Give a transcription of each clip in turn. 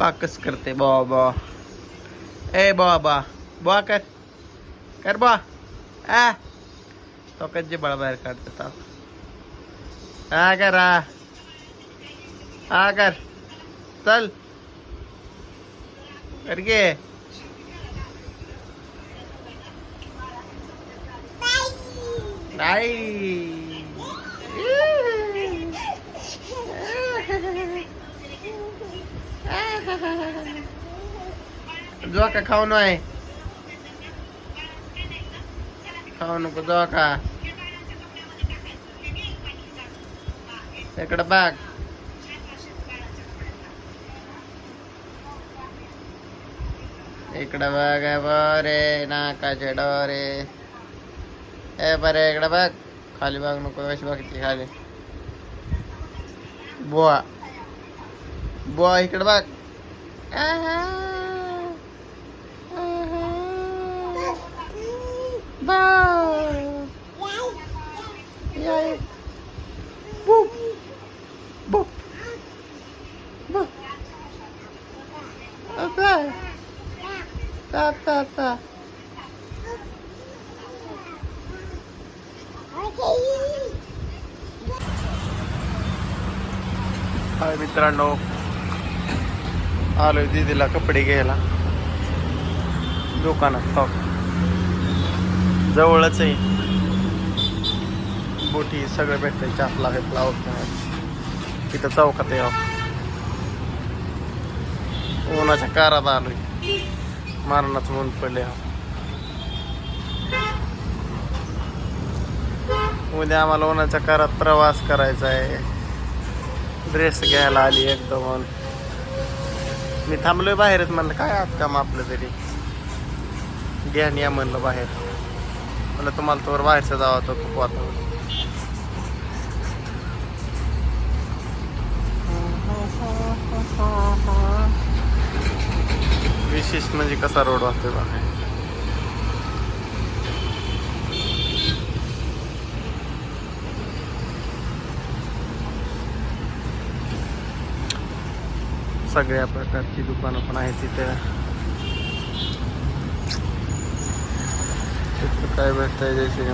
पाकच करते बा बा. ए बा बा. बा कर. कर बा. आ. तो कधी बळा बाहेर काढते ताप हा कर आ कर. चल. कर गे. नाही. जो का खाऊ नये खाऊ नको जो का इकडं बाग इकडं बघ बरे नाकाचे डोरे. ए बरे इकडं बघ. खाली बघ नको कशी बघते खाली. बुवा. बुवा इकडं बघ. आहा. आहा. बुवा. Yay. Boop. Boop. Boop. Okay. Ta ta ta. हाय मित्रांनो आलोय दीदीला कपडे घ्यायला. दुकानात हो. जवळच आहे. बोटी सगळं भेटतंय चापला भेटला वगैरे तिथं चौकात आहे हो. उन्हाच्या कारात आलोय. मारणाचं ऊन पडले हो. उद्या आम्हाला उन्हाच्या कारात प्रवास करायचा आहे ड्रेस घ्यायला आली एकदम मी थांबलोय बाहेरच म्हणलं काय आत काम आपलं तरी? घ्यान या म्हणलं बाहेर. म्हणलं तुम्हाला तोवर बाहेरचं जावं तो खूप वातावरण विशेष म्हणजे कसा रोड वाटतोय बाहेर सगळ्या प्रकारची दुकानं पण आहेत तिथं तिथं काय भेटतंय जैसे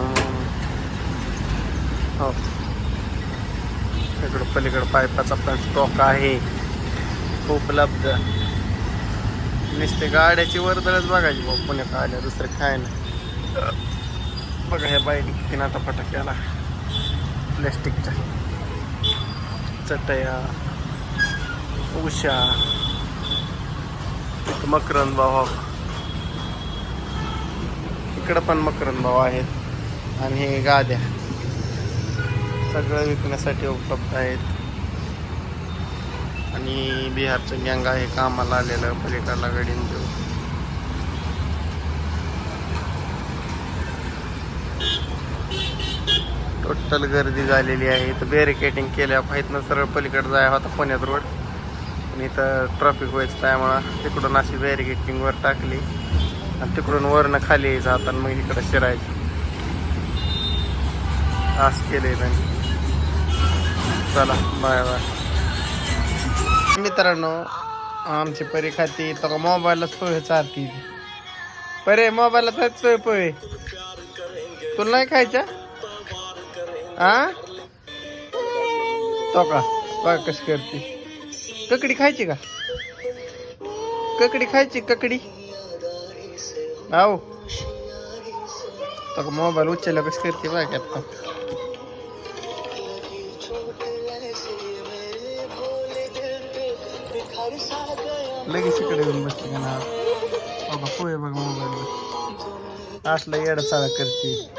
हो. इकडं पलीकडं पायपाचा पण स्टॉक आहे. उपलब्ध. नुसते गाड्याची वर्दळच बघायची भाऊ पुण्यात आल्या दुसरं काय नाही. बघा ह्या बाईने किती नाटाफाटा फटाक्याला प्लॅस्टिकच्या चटया. उषा एक मकरंद भाव. इकडं पण मकरंद भाव आहेत. आणि हे गाद्या. सगळं विकण्यासाठी उपलब्ध आहेत. आणि बिहारचं गँग आहे कामाला आलेलं पलीकडला गडीन देऊ. टोटल गर्दी झालेली आहे. तर बॅरिकेटिंग केल्या ना सरळ पलीकडे जाय होता पुण्यात रोड आणि इथं ट्रॉफिक व्हायचं त्यामुळं तिकडून अशी बॅरिकेटिंगवर टाकली. आणि तिकडून वरनं खाली यायचं आता आणि मग इकडं शिरायचं. असं केलंय त्यांनी. चला बाय बाय मित्रांनो आमची परी खाती तर मोबाईलच पोहे चालती परे मोबाईलच सोय पोहे. तुला नाही खायच्या? आ? तो का? बघ कशी करते. ककडी खायची का? ककडी खायची ककडी? आहो तो मोबाईल उचलला कस करते बघ आता. लगेच इकडे येऊन बसते का ना? बाबा पोहे बघ मोबाईल असलं येड चाळा करते.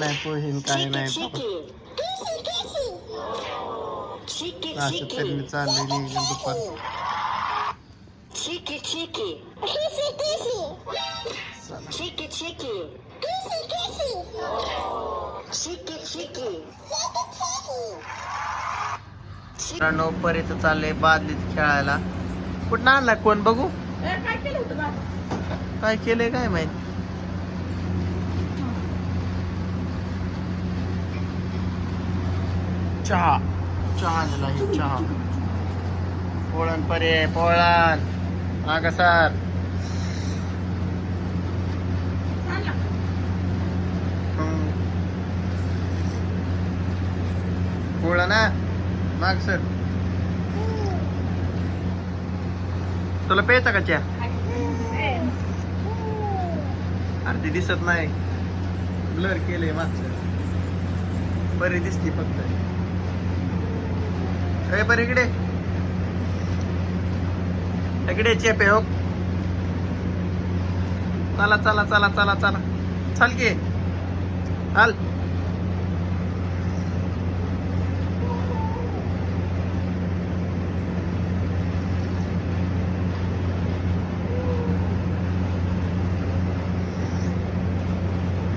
नाही पोहे न काय नाही असं. तरी मी चाललंय नियोजन दुपार. मित्रांनो पर्यंत चाललंय बादलीत खेळायला. कुठं आणला कोण? बघू. काय केलंय काय माहीत? चहा. चहा दिला हे चहा. पोळण परे पोळण. माग सर. पोळा ना माग सर. तुला प्यायचा का चहा? अरे ते दिसत नाही. ब्लर केलंय मागचं. बरी दिसते फक्त. अरे बरं इकडे. इकडे आहे हो. चला चला चला चला चला. चाल की. चाल.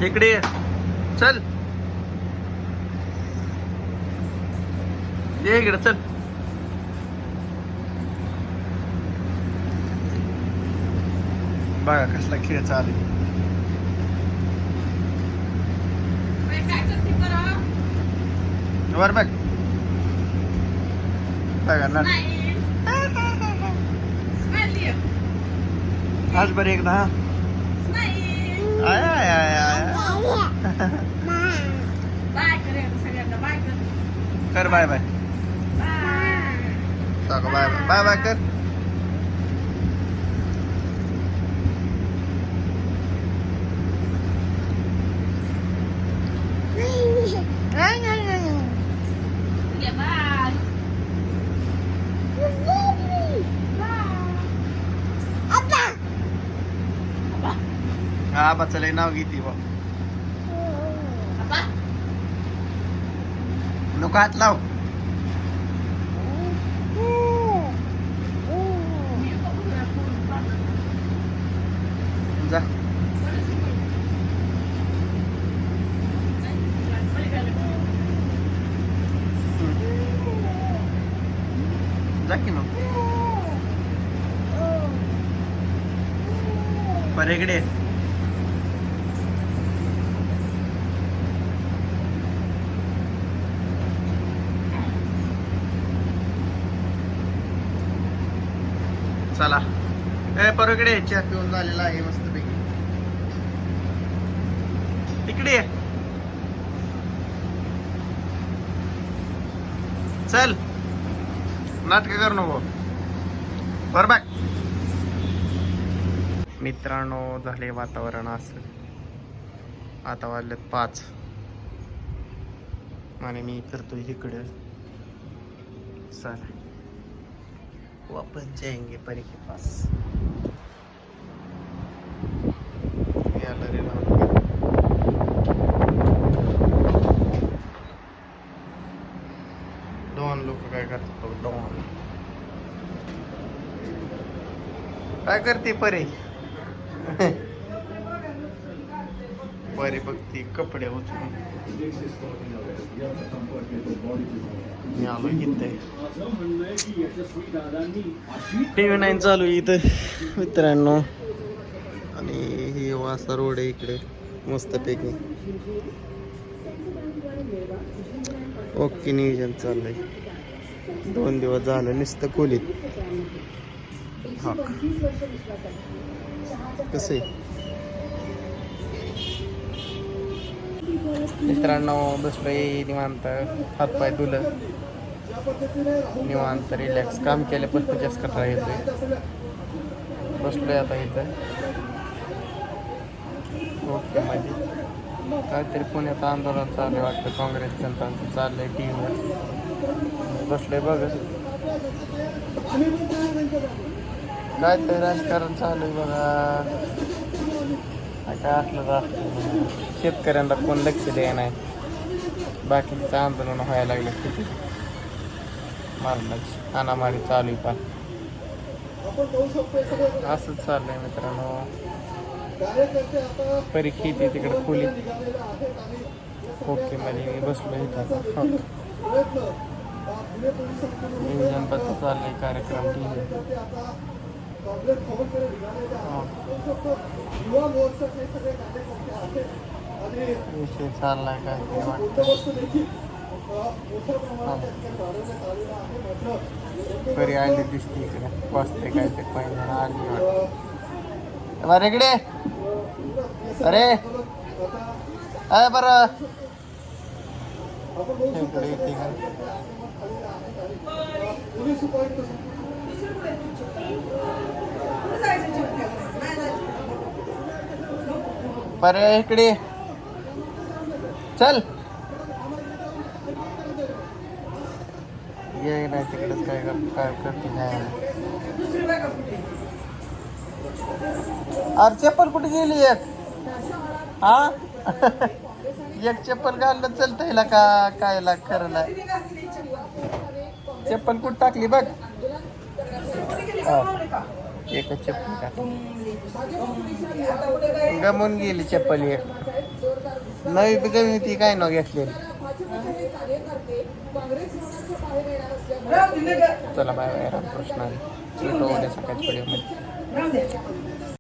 इकडे चल. ये इकडे चल. बघा कसला खेळ चालू आहे. वर बघ. बघा ना. आज बरं एकदा हा. I I I I. कर बाय बाय. सांग बाय बाय बाय बाय कर हा बच्चाला नाव घेते बा नको हात लाव जा जा की मग बरं चला. ए परकडे चहा पिऊन झालेला आहे मस्त पैकी इकडे चल. नाटक कर नको. बर बाय मित्रांनो झाले वातावरण असं. आता वाजलेत पाच. आणि मी करतो इकडं. चला. वापस जायंगे परीक्षे पास याला रे लावून घे. दोन लोक काय करतात बघ, दोन काय करते परे? परे बघते कपडे उचलून. मी आलो इथे. टी व्ही नाईन चालू आहे इथं मित्रांनो. आणि ही वासा रोड आहे इकडे मस्तपैकी. ओके नियोजन चाललंय. दोन दिवस झालं नुसतं खोलीत. हा. कसं? मित्रांनो बसलोय निवांत हातपाय धुलं. निवांत रिलॅक्स काम केल्यापासून जास्त कटाळा येतोय. बसलोय आता इथं. ओके मध्ये काहीतरी पुण्यात आंदोलन चालू आहे वाटतं. काँग्रेस जनतांचं चाललंय टी व्हीवर बसलोय बघत काय ते राजकारण चालू आहे बघा. काय काय असलं तर असलं. शेतकऱ्यांना कोण लक्ष द्याय नाही बाकीचं आंदोलन व्हायला लागले किती? मारणाची अनामारी चालू आहे पण. असंच चाललंय मित्रांनो. परीक्षा येते तिकडे खोली. ओके मध्ये मी बसलो इथं. नियोजनबद्ध चाललंय कार्यक्रम. ठीक आहे विषय चाललाय काय ते वाटतं बरी आली दिसते इकडे. वाजते काय ते पाहिजे आली वाटतं. बरं इकडे. अरे. अरे बरं. इकडे येते का? बरं इकडे। चल। ये नाही तिकडेच काय काय करते नाही अरे चप्पल कुठे गेली एक हा? एक चप्पल घालणं चलत हिला का काय ला खरं चप्पल कुठं टाकली बघ। एकच चप्पल टाकली. गमून गेली चप्पल एक. नवी बी गमी ती काय न घेतलेली? चला बाय बाय रामकृष्ण. भेटू उद्या सकाळच्या व्हिडिओमध्ये